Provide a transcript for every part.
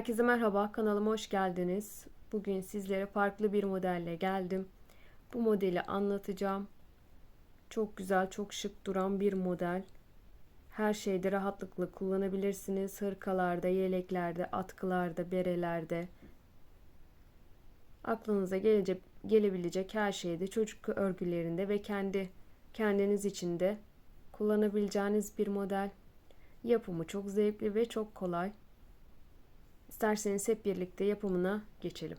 Herkese merhaba, kanalıma hoş geldiniz. Bugün sizlere farklı bir modelle geldim. Bu modeli anlatacağım. Çok güzel, çok şık duran bir model. Her şeyde rahatlıkla kullanabilirsiniz. Hırkalarda, yeleklerde, atkılarda, berelerde. Aklınıza gelecek, gelebilecek her şeyde çocuk örgülerinde ve kendi kendiniz için de kullanabileceğiniz bir model. Yapımı çok zevkli ve çok kolay. İsterseniz hep birlikte yapımına geçelim.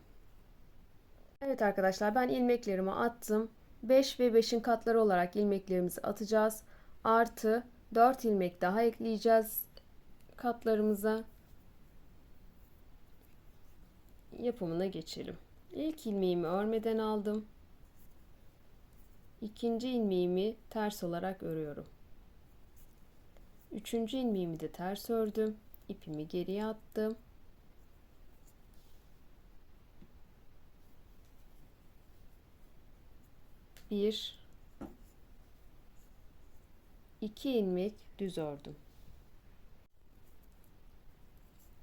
Evet arkadaşlar ben ilmeklerimi attım. 5 ve 5'in katları olarak ilmeklerimizi atacağız. Artı 4 ilmek daha ekleyeceğiz katlarımıza. Yapımına geçelim. İlk ilmeğimi örmeden aldım. İkinci ilmeğimi ters olarak örüyorum. Üçüncü ilmeğimi de ters ördüm. İpimi geriye attım. Bir, iki ilmek düz ördüm.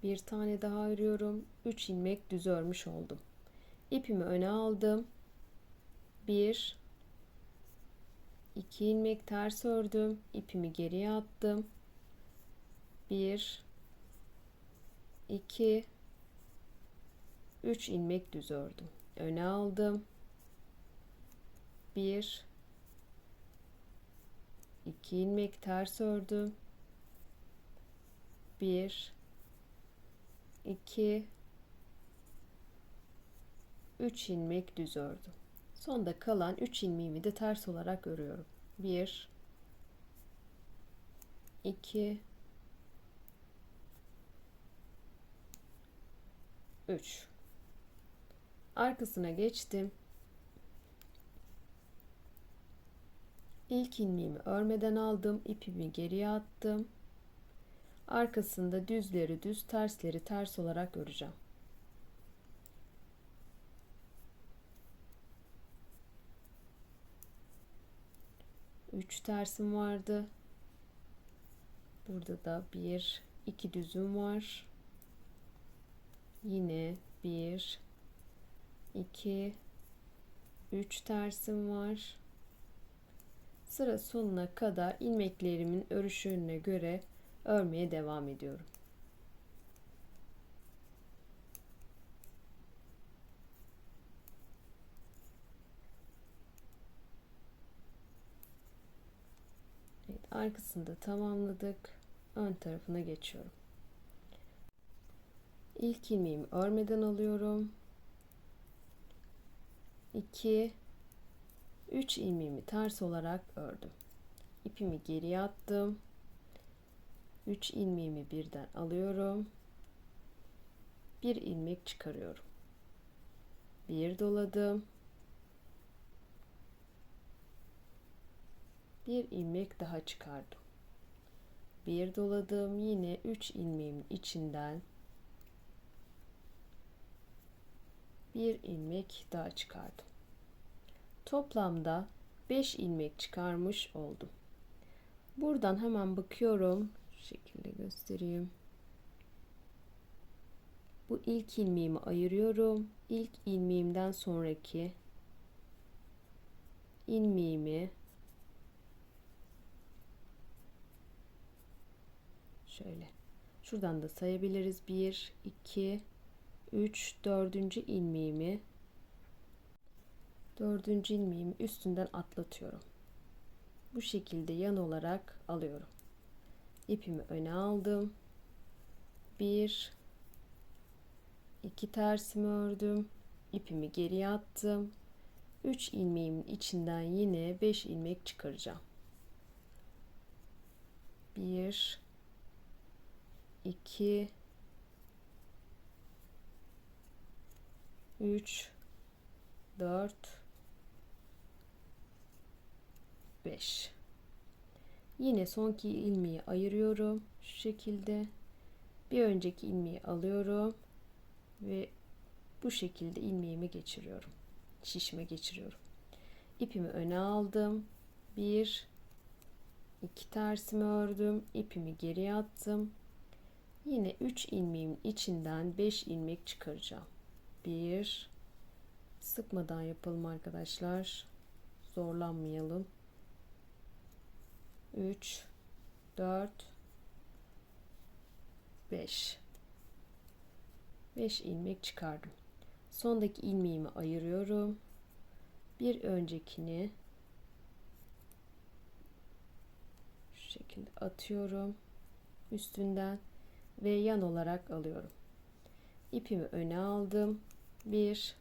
Bir tane daha örüyorum. Üç ilmek düz örmüş oldum. İpimi öne aldım. Bir, iki ilmek ters ördüm. İpimi geriye attım. Bir, iki, üç ilmek düz ördüm. Öne aldım. 1 2 ilmek ters ördüm 1 2 3 ilmek düz ördüm. Sonda kalan 3 ilmeğimi de ters olarak örüyorum. 1 2 3 arkasına geçtim İlk ilmeğimi örmeden aldım. ipimi geriye attım. Arkasında düzleri düz, tersleri ters olarak öreceğim. Üç tersim vardı. Burada da bir, iki düzüm var. Yine bir, iki, üç tersim var sıra sonuna kadar ilmeklerimin örüşüne göre örmeye devam ediyorum. Evet, arkasını da tamamladık. Ön tarafına geçiyorum. İlk ilmeğimi örmeden alıyorum. 2 3 ilmeğimi ters olarak ördüm. İpimi geriye attım. 3 ilmeğimi birden alıyorum. Bir ilmek çıkarıyorum. Bir doladım. Bir ilmek daha çıkardım. Bir doladım. Yine 3 ilmeğimin içinden bir ilmek daha çıkardım. Toplamda 5 ilmek çıkarmış oldum. Buradan hemen bakıyorum. Şu şekilde göstereyim. Bu ilk ilmeğimi ayırıyorum. İlk ilmeğimden sonraki ilmeğimi şöyle şuradan da sayabiliriz. 1 2 3 4. ilmeğimi dördüncü ilmeğimi üstünden atlatıyorum. Bu şekilde yan olarak alıyorum. İpimi öne aldım. Bir, iki tersimi ördüm. İpimi geriye attım. 3 ilmeğimin içinden yine 5 ilmek çıkaracağım. 1 2 3 4 5 yine sonki ilmeği ayırıyorum şu şekilde bir önceki ilmeği alıyorum ve bu şekilde ilmeğimi geçiriyorum şişme geçiriyorum ipimi öne aldım bir iki tersimi ördüm ipimi geriye attım Yine 3 ilmeğimin içinden 5 ilmek çıkaracağım. 1 sıkmadan yapalım arkadaşlar. Zorlanmayalım. 3 4 5 5 ilmek çıkardım. Sondaki ilmeğimi ayırıyorum. Bir öncekini şu şekilde atıyorum üstünden ve yan olarak alıyorum. İpimi öne aldım. 1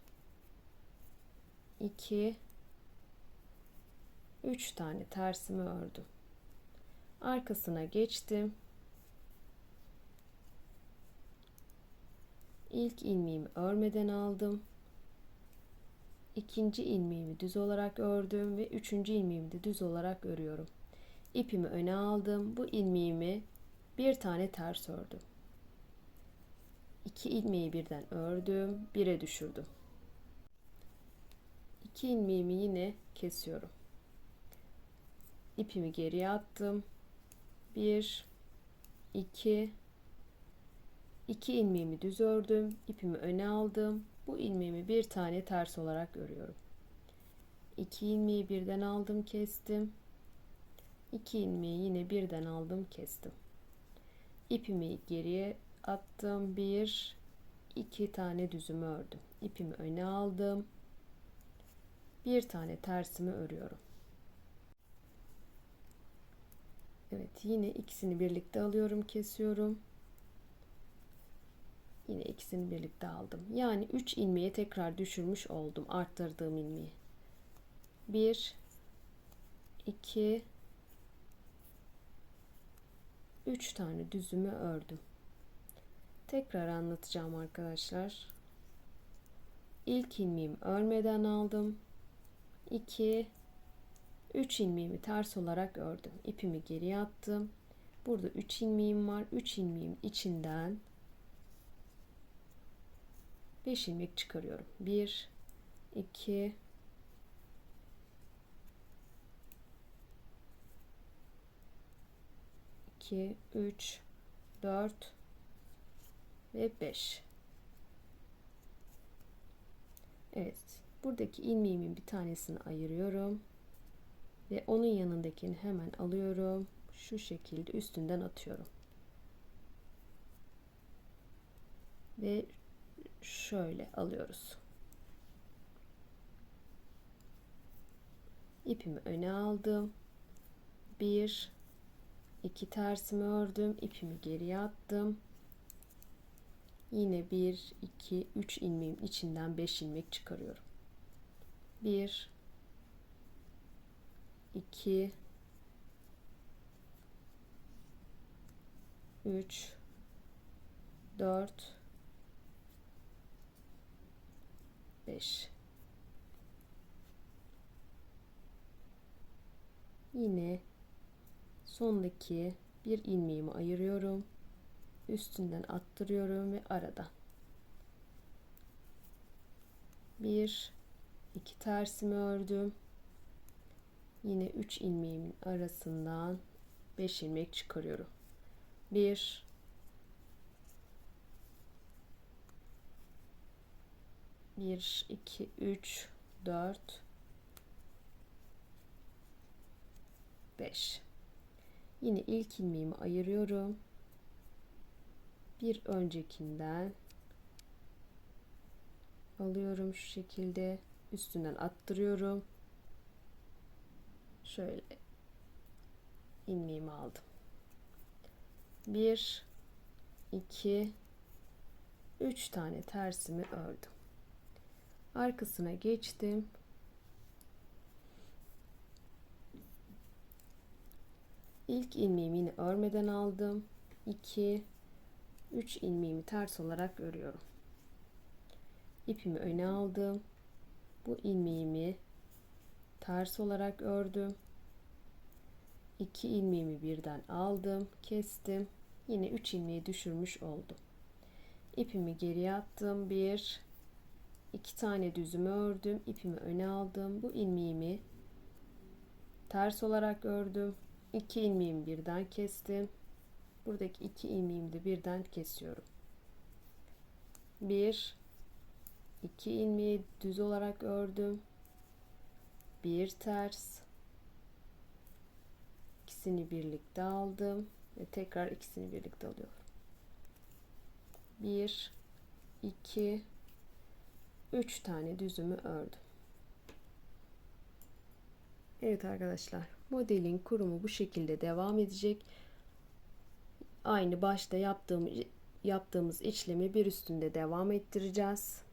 2 3 tane tersimi ördüm. Arkasına geçtim. İlk ilmeğimi örmeden aldım. İkinci ilmeğimi düz olarak ördüm ve üçüncü ilmeğimi de düz olarak örüyorum. İpimi öne aldım. Bu ilmeğimi bir tane ters ördüm. İki ilmeği birden ördüm, bire düşürdüm. İki ilmeğimi yine kesiyorum. İpimi geriye attım. Bir, iki, iki ilmeğimi düz ördüm, ipimi öne aldım. Bu ilmeğimi bir tane ters olarak örüyorum. İki ilmeği birden aldım, kestim. İki ilmeği yine birden aldım, kestim. İpimi geriye attım. Bir, iki tane düzümü ördüm. İpimi öne aldım. Bir tane tersimi örüyorum. Evet yine ikisini birlikte alıyorum kesiyorum. Yine ikisini birlikte aldım. Yani 3 ilmeğe tekrar düşürmüş oldum arttırdığım ilmeği. 1 2 3 tane düzümü ördüm. Tekrar anlatacağım arkadaşlar. İlk ilmeğimi örmeden aldım. 2 3 ilmeğimi ters olarak ördüm. İpimi geriye attım. Burada 3 ilmeğim var. 3 ilmeğim içinden 5 ilmek çıkarıyorum. 1 2 2 3 4 ve 5 Evet buradaki ilmeğimin bir tanesini ayırıyorum ve onun yanındakini hemen alıyorum. Şu şekilde üstünden atıyorum. Ve şöyle alıyoruz. İpimi öne aldım. Bir iki tersimi ördüm. İpimi geriye attım. Yine 1, 2, 3 ilmeğin içinden 5 ilmek çıkarıyorum. 1, 2, 3, 4, 5. Yine sondaki bir ilmeğimi ayırıyorum. Üstünden attırıyorum ve arada. Bir iki tersimi ördüm yine 3 ilmeğimin arasından 5 ilmek çıkarıyorum. 1 1 2 3 4 5 yine ilk ilmeğimi ayırıyorum. Bir öncekinden alıyorum şu şekilde. Üstünden attırıyorum şöyle ilmeğimi aldım 1 2 3 tane tersimi ördüm arkasına geçtim ilk ilmeğimi yine örmeden aldım 2 3 ilmeğimi ters olarak örüyorum. İpimi öne aldım. Bu ilmeğimi ters olarak ördüm. 2 ilmeğimi birden aldım, kestim. Yine 3 ilmeği düşürmüş oldum. İpimi geriye attım. 1 2 tane düzümü ördüm. İpimi öne aldım. Bu ilmeğimi ters olarak ördüm. 2 ilmeğimi birden kestim. Buradaki iki ilmeğimi de birden kesiyorum. Bir, iki ilmeği düz olarak ördüm. Bir ters. İkisini birlikte aldım ve tekrar ikisini birlikte alıyorum. Bir, iki, üç tane düzümü ördüm. Evet arkadaşlar modelin kurumu bu şekilde devam edecek. Aynı başta yaptığım, yaptığımız işlemi bir üstünde devam ettireceğiz.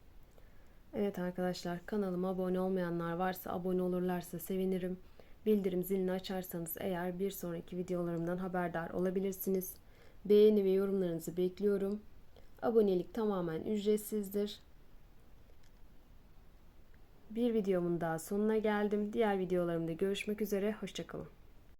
Evet arkadaşlar kanalıma abone olmayanlar varsa abone olurlarsa sevinirim. Bildirim zilini açarsanız eğer bir sonraki videolarımdan haberdar olabilirsiniz. Beğeni ve yorumlarınızı bekliyorum. Abonelik tamamen ücretsizdir. Bir videomun daha sonuna geldim. Diğer videolarımda görüşmek üzere. Hoşçakalın.